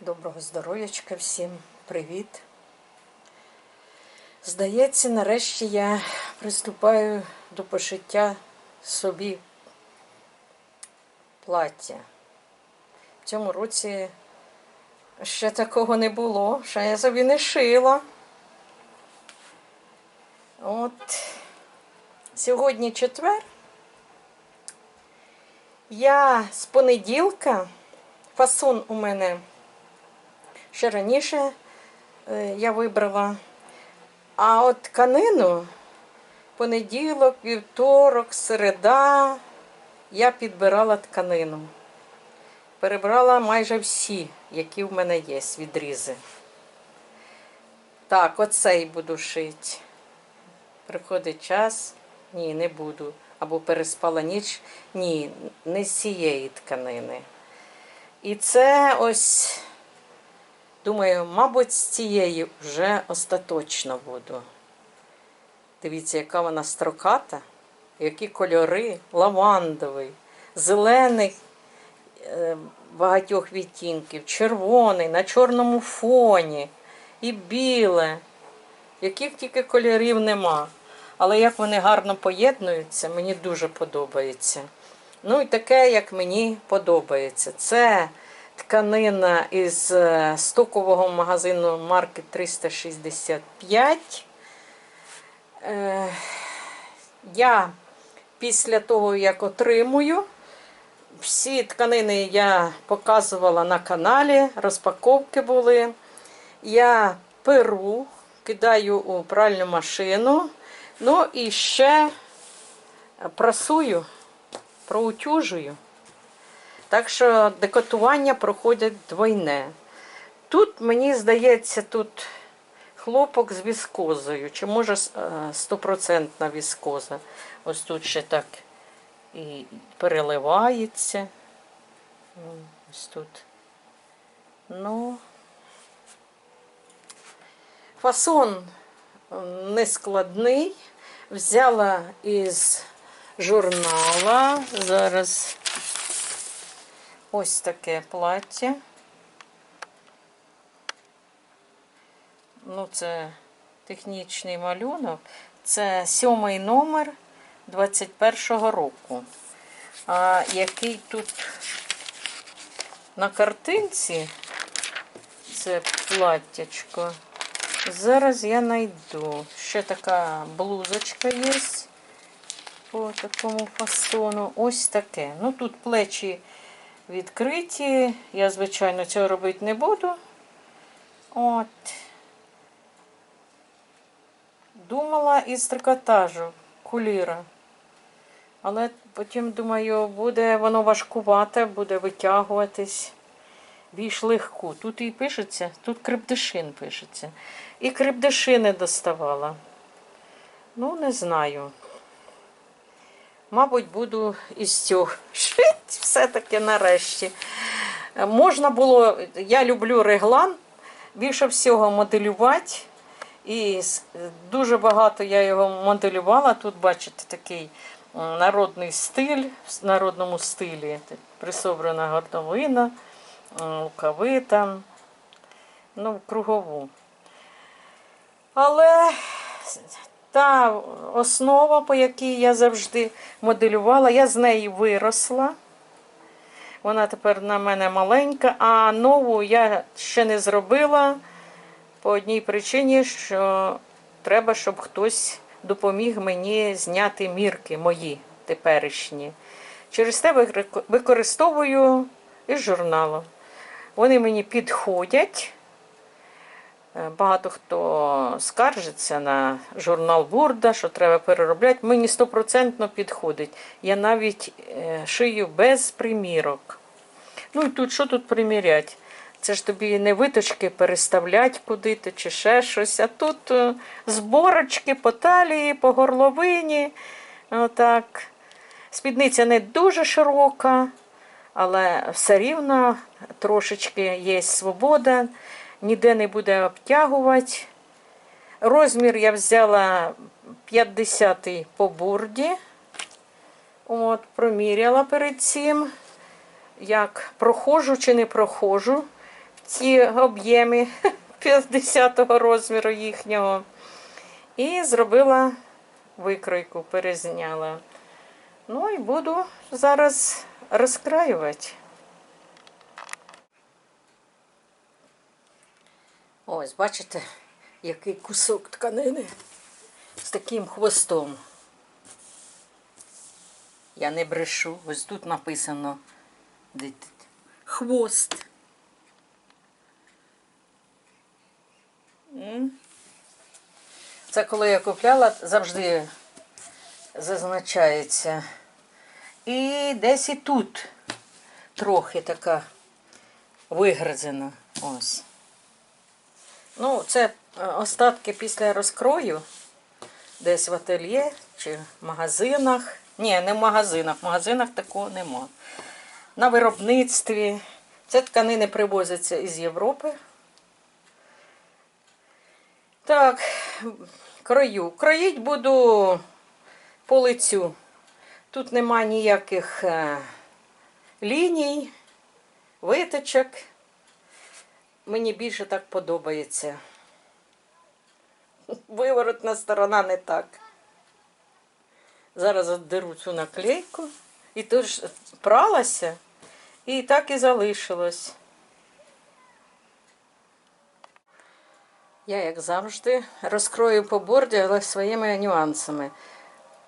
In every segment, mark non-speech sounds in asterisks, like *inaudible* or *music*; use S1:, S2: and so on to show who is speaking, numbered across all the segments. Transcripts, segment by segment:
S1: Доброго здоров'ячка всім, привіт. Здається, нарешті я приступаю до пошиття собі плаття. В цьому році ще такого не було, що я собі не шила. От сьогодні четвер. Я з понеділка, фасон у мене ще раніше е, я вибрала. А от тканину понеділок, вівторок, середа я підбирала тканину. Перебрала майже всі, які в мене є, відрізи. Так, оцей буду шити. Приходить час, ні, не буду. Або переспала ніч. Ні, не з цієї тканини. І це ось, думаю, мабуть, з цієї вже остаточно буду. Дивіться, яка вона строката, які кольори, лавандовий, зелений е, багатьох відтінків, червоний, на чорному фоні і біле, яких тільки кольорів нема. Але як вони гарно поєднуються, мені дуже подобається. Ну і таке, як мені подобається. Це тканина із е, стокового магазину марки 365. Е, Я після того, як отримую, всі тканини я показувала на каналі, розпаковки були. Я перу, кидаю у пральну машину. Ну і ще прасую, проутюжую. Так що декотування проходить двойне. Тут, мені здається, тут хлопок з віскозою, чи може е, стопроцентна віскоза. Ось тут ще так і переливається. Ось тут. Ну, фасон нескладний. Взяла із журнала. Зараз ось таке плаття. Ну, це технічний малюнок. Це сьомий номер 21-го року. А який тут на картинці це платтячко. Зараз я знайду. Ще така блузочка є по такому фасону. Ось таке. Ну тут плечі відкриті. Я, звичайно, цього робити не буду. От. Думала із трикотажу куліра. Але потім, думаю, буде воно важкувате, буде витягуватись більш легку. Тут і пишеться, тут крепдешин пишеться. І крепдешини доставала. Ну, не знаю. Мабуть, буду із цього шити все-таки нарешті. Можна було, я люблю реглан, більше всього моделювати. І дуже багато я його моделювала. Тут, бачите, такий народний стиль, в народному стилі. Присобрана гордовина, рукави там, ну, кругову. Але та основа, по якій я завжди моделювала, я з неї виросла. Вона тепер на мене маленька, а нову я ще не зробила по одній причині, що треба, щоб хтось допоміг мені зняти мірки мої теперішні. Через те використовую із журналу. Вони мені підходять. Багато хто скаржиться на журнал Бурда, що треба переробляти. Мені стопроцентно підходить. Я навіть шию без примірок. Ну і тут що тут приміряти? Це ж тобі не виточки переставляти куди-то чи ще щось. А тут зборочки по талії, по горловині. Отак. Спідниця не дуже широка, але все рівно трошечки є свобода ніде не буде обтягувати. Розмір я взяла 50 по бурді. От, Проміряла перед цим, як проходжу чи не проходжу ці об'єми *laughs* 50-го розміру їхнього. І зробила викройку, перезняла. Ну і буду зараз розкраювати. Ось, бачите, який кусок тканини з таким хвостом. Я не брешу. Ось тут написано хвост. Це коли я купляла, завжди зазначається. І десь і тут трохи така вигризена. Ось. Ну, це е, остатки після розкрою, десь в ательє чи в магазинах. Ні, не в магазинах. В магазинах такого нема. На виробництві. Це тканини привозяться із Європи. Так, крою. Кроїть буду по лицю. Тут нема ніяких е, ліній, виточок. Мені більше так подобається. Виворотна сторона не так. Зараз отдеру цю наклейку. І тут ж пралася, і так і залишилось. Я, як завжди, розкрою по борді, але своїми нюансами.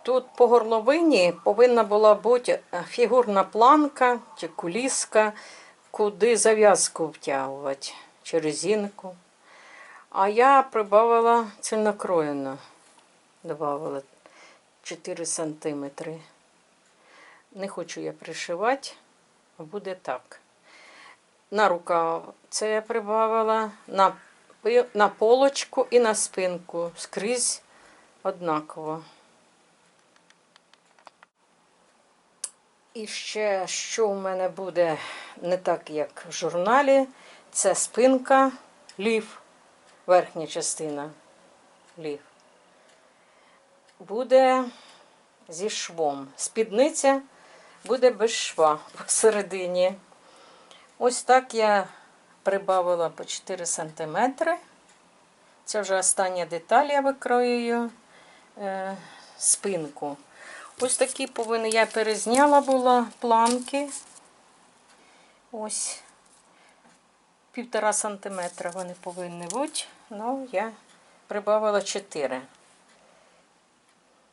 S1: Тут по горловині повинна була бути фігурна планка чи куліска, куди зав'язку втягувати, чи резинку. А я прибавила цільнокроєно, додавала 4 сантиметри. Не хочу я пришивати, буде так. На рукав це я прибавила, на, на полочку і на спинку. Скрізь однаково. І ще, що в мене буде не так, як в журналі, це спинка, лів, верхня частина лів. Буде зі швом. Спідниця буде без шва посередині. Ось так я прибавила по 4 см. Це вже остання деталь, я викроюю е, спинку. Ось такі повинні, я перезняла була планки. Ось півтора сантиметра вони повинні бути. Ну, я прибавила 4.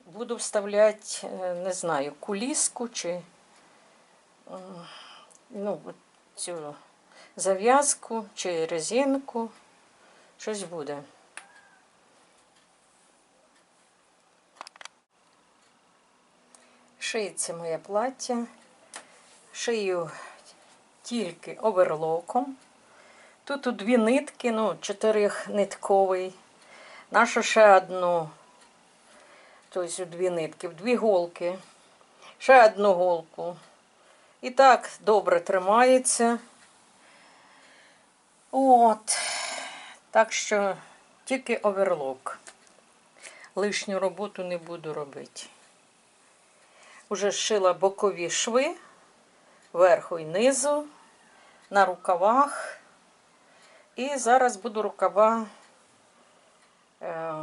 S1: Буду вставляти, е, не знаю, куліску чи ну, цю зав'язку чи резинку. Щось буде. Шиється моє плаття. Шию тільки оверлоком. Тут у дві нитки, ну, чотирихнитковий. Нашу ще одну, тобто у дві нитки, в дві голки. Ще одну голку. І так добре тримається. От. Так що тільки оверлок. Лишню роботу не буду робити. Уже шила бокові шви, верху і низу, на рукавах. І зараз буду рукава е,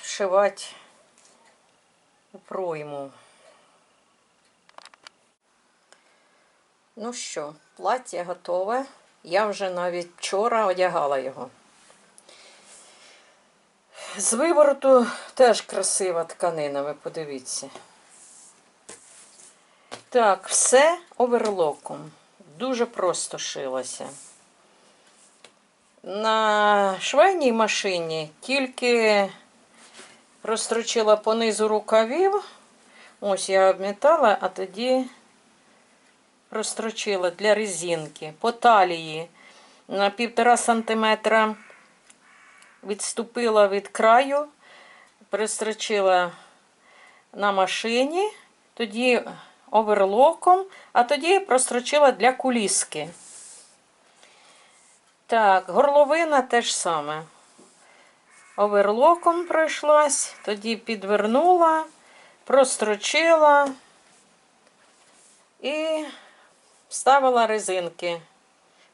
S1: вшивати у пройму. Ну що, плаття готове. Я вже навіть вчора одягала його. З вивороту теж красива тканина, ви подивіться. Так, все оверлоком. Дуже просто шилося. На швейній машині тільки розстрочила по низу рукавів. Ось я обмітала, а тоді розстрочила для резинки. По талії на півтора сантиметра відступила від краю, пристрочила на машині, тоді оверлоком, а тоді прострочила для куліски. Так, горловина теж саме. Оверлоком пройшлась, тоді підвернула, прострочила і вставила резинки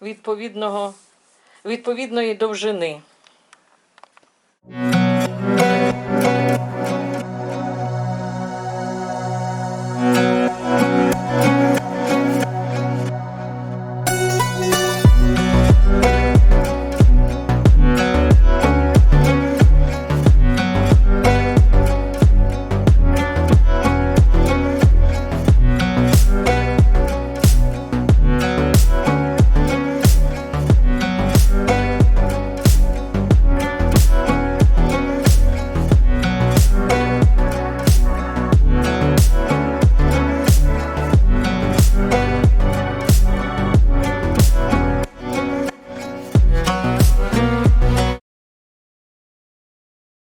S1: відповідного відповідної довжини.